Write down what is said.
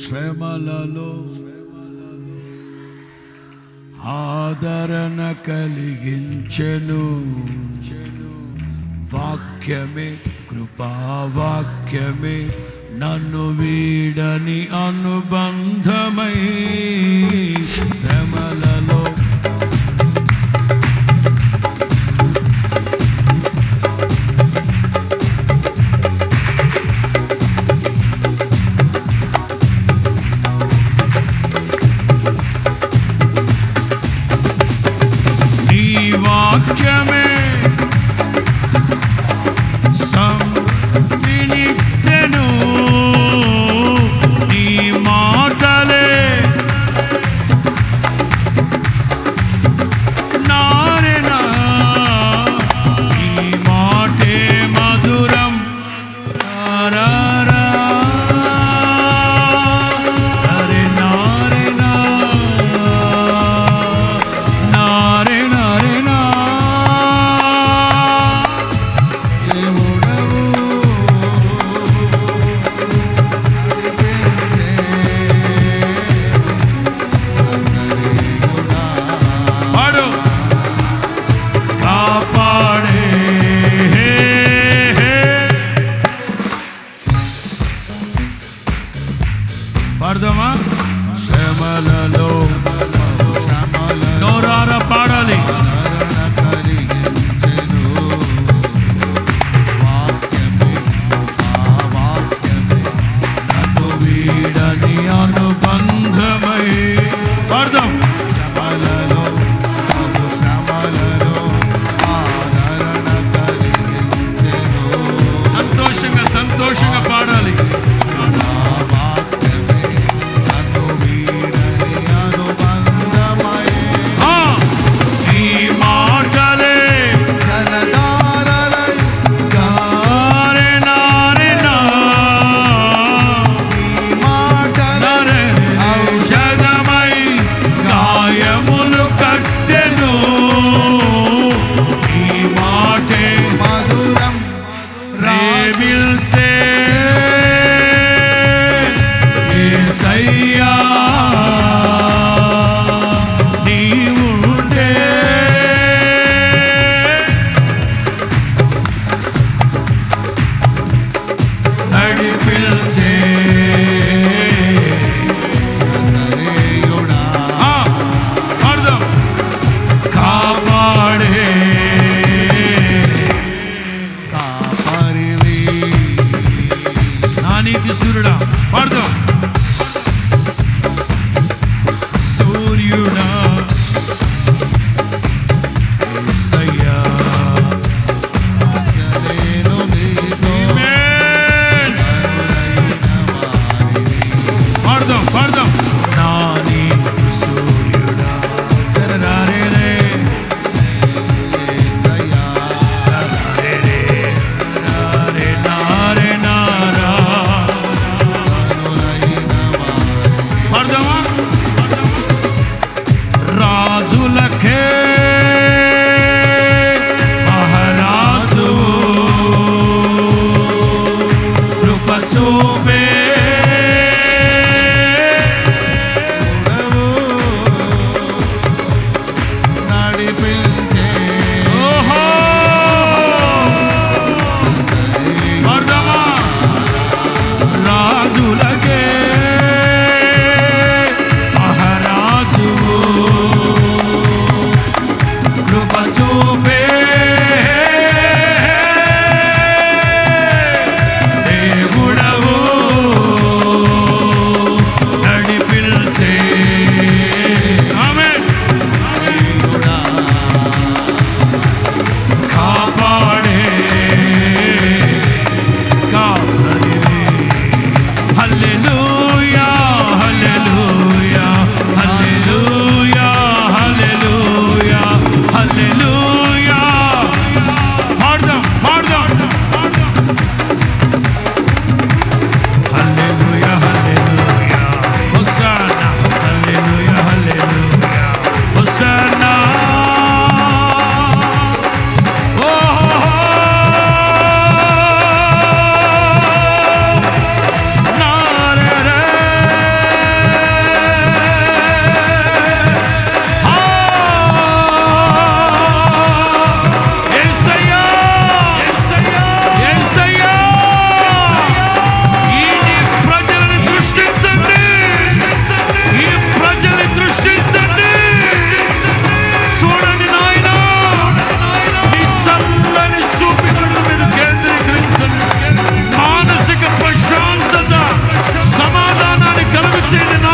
శ్రమలలో ఆదరణ కలిగించెను. వాక్యమే కృపావాక్యమే నన్ను వీడని అనుబంధమై శ్రమలలో Rock and పాడదామా? శ్రమలలో నోరారా పాడాలి. ప్రియుడా Pardon, pardon. tu. dancing and